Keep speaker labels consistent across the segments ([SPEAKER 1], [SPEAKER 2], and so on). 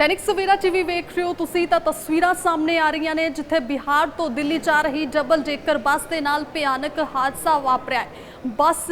[SPEAKER 1] Dainik Savera TV ਵੇਖ ਰਹੇ ਹੋ ਤੁਸੀਂ, ਤਾਂ ਤਸਵੀਰਾਂ ਸਾਹਮਣੇ ਆ ਰਹੀਆਂ ਨੇ, ਜਿੱਥੇ ਬਿਹਾਰ ਤੋਂ ਦਿੱਲੀ ਜਾ ਰਹੀ ਡਬਲ ਡੇਕਰ ਬੱਸ ਦੇ ਨਾਲ ਭਿਆਨਕ ਹਾਦਸਾ ਵਾਪਰਿਆ ਬੱਸ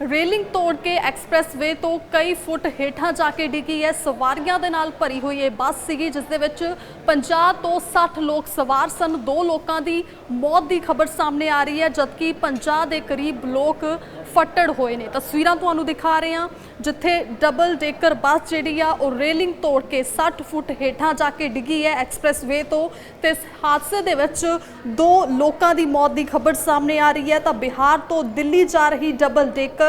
[SPEAKER 1] ਰੇਲਿੰਗ ਤੋੜ ਕੇ ਐਕਸਪ੍ਰੈਸਵੇ ਤੋਂ ਕਈ ਫੁੱਟ ਹੇਠਾਂ ਜਾ ਕੇ ਡਿੱਗੀ ਹੈ। ਸਵਾਰੀਆਂ ਦੇ ਨਾਲ ਭਰੀ ਹੋਈ ਇਹ ਬੱਸ ਸੀਗੀ, ਜਿਸ ਦੇ ਵਿੱਚ 50 ਤੋਂ 60 ਲੋਕ ਸਵਾਰ ਸਨ। ਦੋ ਲੋਕਾਂ ਦੀ ਮੌਤ ਦੀ ਖਬਰ ਸਾਹਮਣੇ ਆ ਰਹੀ ਹੈ, ਜਦਕਿ 50 ਦੇ ਕਰੀਬ ਲੋਕ ਫੱਟੜ ਹੋਏ ਨੇ। ਤਸਵੀਰਾਂ ਤੁਹਾਨੂੰ ਦਿਖਾ ਰਹੇ ਹਾਂ, ਜਿੱਥੇ ਡਬਲ ਡੇਕਰ ਬੱਸ ਜਿਹੜੀ ਆ, ਉਹ ਰੇਲਿੰਗ ਤੋੜ ਕੇ 60 ਫੁੱਟ ਹੇਠਾਂ ਜਾ ਕੇ ਡਿੱਗੀ ਹੈ ਐਕਸਪ੍ਰੈਸਵੇ ਤੋਂ। ਤੇ ਇਸ ਹਾਦਸੇ ਦੇ ਵਿੱਚ ਦੋ ਲੋਕਾਂ ਦੀ ਮੌਤ ਦੀ ਖਬਰ ਸਾਹਮਣੇ ਆ ਰਹੀ ਹੈ। ਤਾਂ ਬਿਹਾਰ ਤੋਂ ਦਿੱਲੀ ਜਾ ਰਹੀ ਡਬਲ ਡੇਕਰ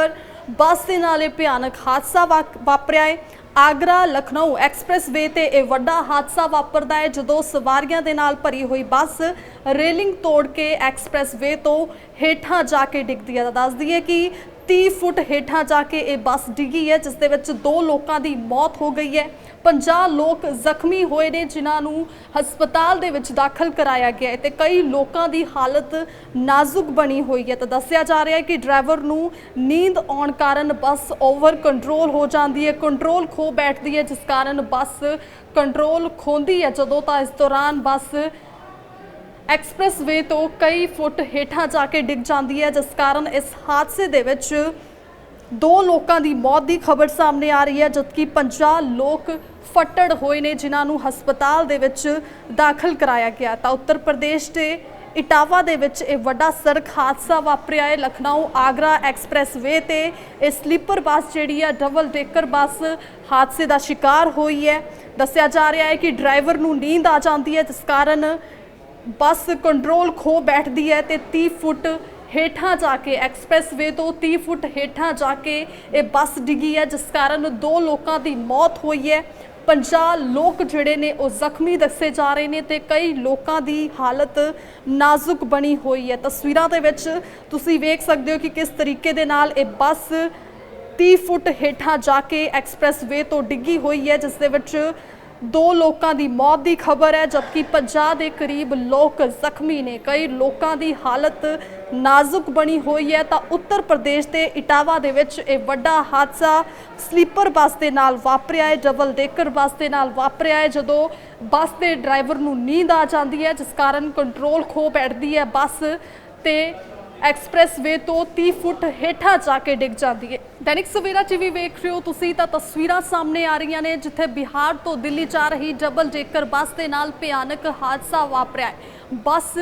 [SPEAKER 1] ਬੱਸ ਦੇ ਨਾਲ ਇਹ ਭਿਆਨਕ ਹਾਦਸਾ ਵਾਕ- ਵਾਪਰਿਆ ਹੈ। ਆਗਰਾ ਲਖਨਊ ਐਕਸਪ੍ਰੈਸਵੇ ਤੇ ਇਹ ਵੱਡਾ ਹਾਦਸਾ ਵਾਪਰਦਾ ਹੈ, ਜਦੋਂ ਸਵਾਰੀਆਂ ਦੇ ਨਾਲ ਭਰੀ ਹੋਈ ਬੱਸ ਰੇਲਿੰਗ ਤੋੜ ਕੇ ਐਕਸਪ੍ਰੈਸਵੇ ਤੋਂ ਹੇਠਾਂ ਜਾ ਕੇ ਡਿੱਗਦੀ ਹੈ। ਤਾਂ ਦੱਸ ਦਈਏ ਕਿ 30 ਫੁੱਟ ਹੇਠਾਂ ਜਾ ਕੇ ਇਹ ਬੱਸ ਡਿੱਗੀ ਹੈ, ਜਿਸ ਦੇ ਵਿੱਚ ਦੋ ਲੋਕਾਂ ਦੀ ਮੌਤ ਹੋ ਗਈ ਹੈ। 50 ਲੋਕ ਜ਼ਖਮੀ ਹੋਏ ਨੇ, ਜਿਨ੍ਹਾਂ ਨੂੰ ਹਸਪਤਾਲ ਦੇ ਵਿੱਚ ਦਾਖਲ ਕਰਾਇਆ ਗਿਆ ਹੈ ਤੇ ਕਈ ਲੋਕਾਂ ਦੀ ਹਾਲਤ ਨਾਜ਼ੁਕ ਬਣੀ ਹੋਈ ਹੈ। ਤਾਂ ਦੱਸਿਆ ਜਾ ਰਿਹਾ ਹੈ ਕਿ ਡਰਾਈਵਰ ਨੂੰ ਨੀਂਦ ਆਉਣ ਕਾਰਨ ਬੱਸ ਓਵਰ ਕੰਟਰੋਲ ਹੋ ਜਾਂਦੀ ਹੈ, ਕੰਟਰੋਲ ਖੋ ਬੈਠਦੀ ਹੈ, ਜਿਸ ਕਾਰਨ ਬੱਸ ਕੰਟਰੋਲ ਖੋਂਦੀ ਹੈ। ਜਦੋਂ ਤਾਂ ਇਸ ਦੌਰਾਨ ਬੱਸ ਐਕਸਪ੍ਰੈਸ ਵੇ ਤੋਂ ਕਈ ਫੁੱਟ ਹੇਠਾਂ ਜਾ ਕੇ ਡਿੱਗ ਜਾਂਦੀ ਹੈ, ਜਿਸ ਕਾਰਨ ਇਸ ਹਾਦਸੇ ਦੇ ਵਿੱਚ ਦੋ ਲੋਕਾਂ ਦੀ ਮੌਤ ਦੀ ਖਬਰ ਸਾਹਮਣੇ ਆ ਰਹੀ ਹੈ, ਜਦਕਿ 50 ਲੋਕ ਫੱਟੜ ਹੋਏ ਨੇ, ਜਿਨ੍ਹਾਂ ਨੂੰ ਹਸਪਤਾਲ ਦੇ ਵਿੱਚ ਦਾਖਲ ਕਰਾਇਆ ਗਿਆ ਤਾਂ ਉੱਤਰ ਪ੍ਰਦੇਸ਼ ਦੇ ਇਟਾਵਾ ਦੇ ਵਿੱਚ ਇਹ ਵੱਡਾ ਸੜਕ ਹਾਦਸਾ ਵਾਪਰਿਆ ਹੈ। ਲਖਨਊ ਆਗਰਾ ਐਕਸਪ੍ਰੈਸ ਵੇ ਤੇ ਇਹ ਸਲੀਪਰ ਬੱਸ ਜਿਹੜੀ ਹੈ ਡਬਲ ਡੇਕਰ ਬੱਸ ਹਾਦਸੇ ਦਾ ਸ਼ਿਕਾਰ ਹੋਈ ਹੈ। ਦੱਸਿਆ ਜਾ ਰਿਹਾ ਹੈ ਕਿ ਡਰਾਈਵਰ ਨੂੰ ਨੀਂਦ ਆ ਜਾਂਦੀ ਹੈ, ਜਿਸ ਕਾਰਨ ਬੱਸ ਕੰਟਰੋਲ ਖੋ ਬੈਠਦੀ ਹੈ ਤੇ 30 ਫੁੱਟ ਹੇਠਾਂ ਜਾ ਕੇ ਐਕਸਪ੍ਰੈਸਵੇ ਤੋਂ 30 ਫੁੱਟ ਹੇਠਾਂ ਜਾ ਕੇ ਇਹ ਬੱਸ ਡਿੱਗੀ ਹੈ, ਜਿਸ ਕਾਰਨ ਦੋ ਲੋਕਾਂ ਦੀ ਮੌਤ ਹੋਈ ਹੈ। 50 ਲੋਕ ਜਿਹੜੇ ਨੇ ਉਹ ਜ਼ਖਮੀ ਦੱਸੇ ਜਾ ਰਹੇ ਨੇ ਤੇ ਕਈ ਲੋਕਾਂ ਦੀ ਹਾਲਤ ਨਾਜ਼ੁਕ ਬਣੀ ਹੋਈ ਹੈ। ਤਸਵੀਰਾਂ ਦੇ ਵਿੱਚ ਤੁਸੀਂ ਵੇਖ ਸਕਦੇ ਹੋ ਕਿ ਕਿਸ ਤਰੀਕੇ ਦੇ ਨਾਲ ਇਹ ਬੱਸ 30 ਫੁੱਟ ਹੇਠਾਂ ਜਾ ਕੇ ਐਕਸਪ੍ਰੈਸਵੇ ਤੋਂ ਡਿੱਗੀ ਹੋਈ ਹੈ, ਜਿਸ ਦੇ ਵਿੱਚ ਦੋ ਲੋਕਾਂ ਦੀ ਮੌਤ ਦੀ ਖਬਰ ਹੈ, ਜਦਕਿ 50 ਦੇ ਕਰੀਬ ਲੋਕ ਜ਼ਖਮੀ ਨੇ। ਕਈ ਲੋਕਾਂ ਦੀ ਹਾਲਤ ਨਾਜ਼ੁਕ ਬਣੀ ਹੋਈ ਹੈ ਤਾਂ ਉੱਤਰ ਪ੍ਰਦੇਸ਼ ਦੇ ਇਟਾਵਾ ਦੇ ਵਿੱਚ ਇਹ ਵੱਡਾ ਹਾਦਸਾ ਸਲੀਪਰ ਬੱਸ ਦੇ ਨਾਲ ਵਾਪਰਿਆ ਹੈ ਡਬਲ ਡੇਕਰ ਬੱਸ ਦੇ ਨਾਲ ਵਾਪਰਿਆ ਹੈ, ਜਦੋਂ ਬੱਸ ਦੇ ਡਰਾਈਵਰ ਨੂੰ ਨੀਂਦ ਆ ਜਾਂਦੀ ਹੈ, ਜਿਸ ਕਾਰਨ ਕੰਟਰੋਲ ਖੋ ਬੈਠਦੀ ਹੈ ਬੱਸ ਤੇ ਐਕਸਪ੍ਰੈਸਵੇ ਤੋਂ 30 ਫੁੱਟ ਹੇਠਾਂ ਜਾ ਕੇ ਡਿੱਗ ਜਾਂਦੀ ਹੈ ਦੈਨਿਕ ਸਵੇਰਾ ਟੀਵੀ ਵੇਖ ਰਹੇ ਹੋ ਤੁਸੀਂ ਤਾਂ ਤਸਵੀਰਾਂ ਸਾਹਮਣੇ ਆ ਰਹੀਆਂ ਨੇ, ਜਿੱਥੇ ਬਿਹਾਰ ਤੋਂ ਦਿੱਲੀ ਜਾ ਰਹੀ ਡਬਲ ਡੇਕਰ ਬੱਸ ਦੇ ਨਾਲ ਭਿਆਨਕ ਹਾਦਸਾ ਵਾਪਰਿਆ ਹੈ। ਬੱਸ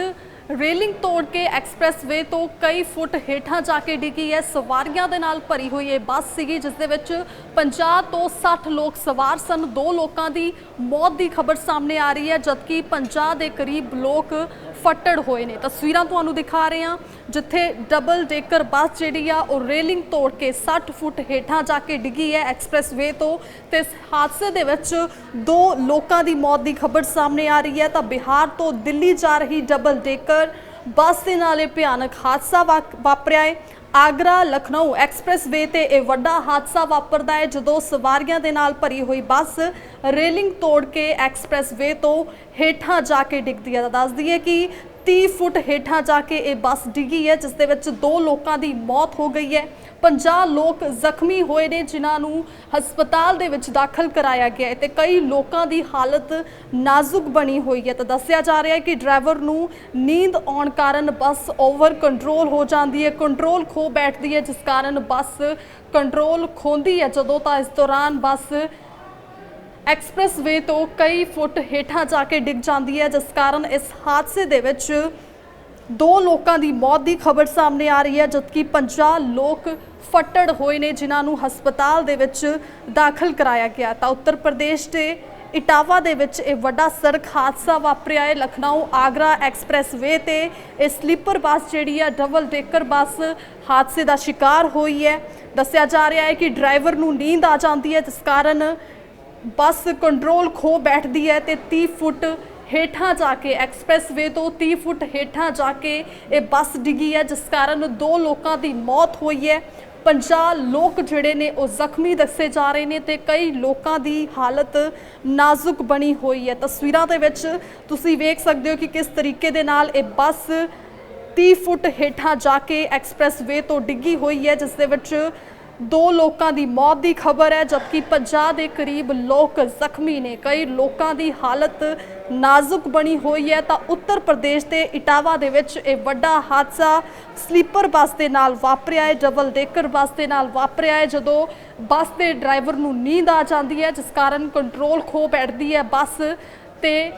[SPEAKER 1] ਰੇਲਿੰਗ ਤੋੜ ਕੇ ਐਕਸਪ੍ਰੈਸਵੇ ਤੋਂ ਕਈ ਫੁੱਟ ਹੇਠਾਂ ਜਾ ਕੇ ਡਿੱਗੀ ਹੈ। ਸਵਾਰੀਆਂ ਦੇ ਨਾਲ ਭਰੀ ਹੋਈ ਇਹ ਬੱਸ ਸੀਗੀ, ਜਿਸ ਦੇ ਵਿੱਚ 50 ਤੋਂ 60 ਲੋਕ ਸਵਾਰ ਸਨ। ਦੋ ਲੋਕਾਂ ਦੀ ਮੌਤ ਦੀ ਖਬਰ ਸਾਹਮਣੇ ਆ ਰਹੀ ਹੈ, ਜਦਕਿ 50 ਦੇ ਕਰੀਬ ਲੋਕ ਫੱਟੜ ਹੋਏ ਨੇ। ਤਸਵੀਰਾਂ ਤੁਹਾਨੂੰ ਦਿਖਾ ਰਹੇ ਹਾਂ, ਜਿੱਥੇ ਡਬਲ ਡੇਕਰ ਬੱਸ ਜਿਹੜੀ ਆ, ਉਹ ਰੇਲਿੰਗ ਤੋੜ ਕੇ 60 ਫੁੱਟ ਹੇਠਾਂ ਜਾ ਕੇ ਡਿੱਗੀ ਹੈ ਐਕਸਪ੍ਰੈਸਵੇ ਤੋਂ। ਤੇ ਇਸ ਹਾਦਸੇ ਦੇ ਵਿੱਚ ਦੋ ਲੋਕਾਂ ਦੀ ਮੌਤ ਦੀ ਖਬਰ ਸਾਹਮਣੇ ਆ ਰਹੀ ਹੈ। ਤਾਂ ਬਿਹਾਰ ਤੋਂ ਦਿੱਲੀ ਜਾ ਰਹੀ ਡਬਲ ਡੇਕਰ ਬੱਸ ਦੇ ਨਾਲ ਇਹ ਭਿਆਨਕ ਹਾਦਸਾ ਵਾਕ- ਵਾਪਰਿਆ ਹੈ। ਆਗਰਾ ਲਖਨਊ ਐਕਸਪ੍ਰੈਸਵੇ ਤੇ ਇਹ ਵੱਡਾ ਹਾਦਸਾ ਵਾਪਰਦਾ ਹੈ ਜਦੋਂ ਸਵਾਰੀਆਂ ਦੇ ਨਾਲ ਭਰੀ ਹੋਈ ਬੱਸ ਰੇਲਿੰਗ ਤੋੜ ਕੇ ਐਕਸਪ੍ਰੈਸਵੇ ਤੋਂ ਹੇਠਾਂ ਜਾ ਕੇ ਡਿੱਗਦੀ ਹੈ। ਤਾਂ ਦੱਸ ਦਈਏ ਕਿ 30 ਫੁੱਟ ਹੇਠਾਂ ਜਾ ਕੇ ਇਹ ਬੱਸ ਡਿੱਗੀ ਹੈ, ਜਿਸ ਦੇ ਵਿੱਚ ਦੋ ਲੋਕਾਂ ਦੀ ਮੌਤ ਹੋ ਗਈ ਹੈ। 50 ਲੋਕ ਜ਼ਖਮੀ ਹੋਏ ਨੇ, ਜਿਨ੍ਹਾਂ ਨੂੰ ਹਸਪਤਾਲ ਦੇ ਵਿੱਚ ਦਾਖਲ ਕਰਾਇਆ ਗਿਆ ਹੈ ਤੇ ਕਈ ਲੋਕਾਂ ਦੀ ਹਾਲਤ ਨਾਜ਼ੁਕ ਬਣੀ ਹੋਈ ਹੈ। ਤਾਂ ਦੱਸਿਆ ਜਾ ਰਿਹਾ ਹੈ ਕਿ ਡਰਾਈਵਰ ਨੂੰ ਨੀਂਦ ਆਉਣ ਕਾਰਨ ਬੱਸ ਓਵਰ ਕੰਟਰੋਲ ਹੋ ਜਾਂਦੀ ਹੈ, ਕੰਟਰੋਲ ਖੋ ਬੈਠਦੀ ਹੈ, ਜਿਸ ਕਾਰਨ ਬੱਸ ਕੰਟਰੋਲ ਖੋਂਦੀ ਹੈ। ਜਦੋਂ ਤਾਂ ਇਸ ਦੌਰਾਨ ਬੱਸ ਐਕਸਪ੍ਰੈਸ ਵੇ ਤੋਂ ਕਈ ਫੁੱਟ ਹੇਠਾਂ ਜਾ ਕੇ ਡਿੱਗ ਜਾਂਦੀ ਹੈ, ਜਿਸ ਕਾਰਨ ਇਸ ਹਾਦਸੇ ਦੇ ਵਿੱਚ ਦੋ ਲੋਕਾਂ ਦੀ ਮੌਤ ਦੀ ਖਬਰ ਸਾਹਮਣੇ ਆ ਰਹੀ ਹੈ, ਜਦਕਿ 50 ਲੋਕ ਫੱਟੜ ਹੋਏ ਨੇ, ਜਿਨ੍ਹਾਂ ਨੂੰ ਹਸਪਤਾਲ ਦੇ ਵਿੱਚ ਦਾਖਲ ਕਰਾਇਆ ਗਿਆ ਤਾਂ ਉੱਤਰ ਪ੍ਰਦੇਸ਼ ਦੇ ਇਟਾਵਾ ਦੇ ਵਿੱਚ ਇਹ ਵੱਡਾ ਸੜਕ ਹਾਦਸਾ ਵਾਪਰਿਆ ਹੈ। ਲਖਨਊ ਆਗਰਾ ਐਕਸਪ੍ਰੈਸਵੇ ਤੇ ਇਹ ਸਲੀਪਰ ਬੱਸ ਜਿਹੜੀ ਹੈ, ਡਬਲ ਡੇਕਰ ਬੱਸ ਹਾਦਸੇ ਦਾ ਸ਼ਿਕਾਰ ਹੋਈ ਹੈ। ਦੱਸਿਆ ਜਾ ਰਿਹਾ ਹੈ ਕਿ ਡਰਾਈਵਰ ਨੂੰ ਨੀਂਦ ਆ ਜਾਂਦੀ ਹੈ, ਜਿਸ ਕਾਰਨ ਬੱਸ ਕੰਟਰੋਲ ਖੋ ਬੈਠਦੀ ਹੈ ਤੇ 30 ਫੁੱਟ ਹੇਠਾਂ ਜਾ ਕੇ ਐਕਸਪ੍ਰੈਸਵੇ ਤੋਂ 30 ਫੁੱਟ ਹੇਠਾਂ ਜਾ ਕੇ ਇਹ ਬੱਸ ਡਿੱਗੀ ਹੈ, ਜਿਸ ਕਾਰਨ ਦੋ ਲੋਕਾਂ ਦੀ ਮੌਤ ਹੋਈ ਹੈ। 50 ਲੋਕ ਜਿਹੜੇ ਨੇ ਉਹ ਜ਼ਖਮੀ ਦੱਸੇ ਜਾ ਰਹੇ ਨੇ ਤੇ ਕਈ ਲੋਕਾਂ ਦੀ ਹਾਲਤ ਨਾਜ਼ੁਕ ਬਣੀ ਹੋਈ ਹੈ। ਤਸਵੀਰਾਂ ਦੇ ਵਿੱਚ ਤੁਸੀਂ ਵੇਖ ਸਕਦੇ ਹੋ ਕਿ ਕਿਸ ਤਰੀਕੇ ਦੇ ਨਾਲ ਇਹ ਬੱਸ 30 ਫੁੱਟ ਹੇਠਾਂ ਜਾ ਕੇ ਐਕਸਪ੍ਰੈਸਵੇ ਤੋਂ ਡਿੱਗੀ ਹੋਈ ਹੈ, ਜਿਸ ਦੇ ਵਿੱਚ ਦੋ ਲੋਕਾਂ ਦੀ ਮੌਤ ਦੀ ਖਬਰ ਹੈ, ਜਦਕਿ 50 ਦੇ ਕਰੀਬ ਲੋਕ ਜ਼ਖਮੀ ਨੇ। ਕਈ ਲੋਕਾਂ ਦੀ ਹਾਲਤ ਨਾਜ਼ੁਕ ਬਣੀ ਹੋਈ ਹੈ ਤਾਂ ਉੱਤਰ ਪ੍ਰਦੇਸ਼ ਦੇ ਇਟਾਵਾ ਦੇ ਵਿੱਚ ਇਹ ਵੱਡਾ ਹਾਦਸਾ ਸਲੀਪਰ ਬੱਸ ਦੇ ਨਾਲ ਵਾਪਰਿਆ ਹੈ ਡਬਲ ਡੇਕਰ ਬੱਸ ਦੇ ਨਾਲ ਵਾਪਰਿਆ ਹੈ, ਜਦੋਂ ਬੱਸ ਦੇ ਡਰਾਈਵਰ ਨੂੰ ਨੀਂਦ ਆ ਜਾਂਦੀ ਹੈ, ਜਿਸ ਕਾਰਨ ਕੰਟਰੋਲ ਖੋ ਬੈਠਦੀ ਹੈ। ਬੱਸ ਤੇ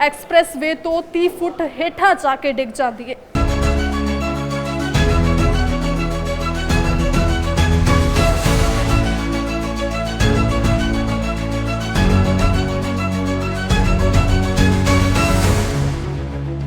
[SPEAKER 1] ਐਕਸਪ੍ਰੈਸਵੇ ਤੋਂ 30 ਫੁੱਟ ਹੇਠਾਂ ਜਾ ਕੇ ਡਿੱਗ ਜਾਂਦੀ ਹੈ।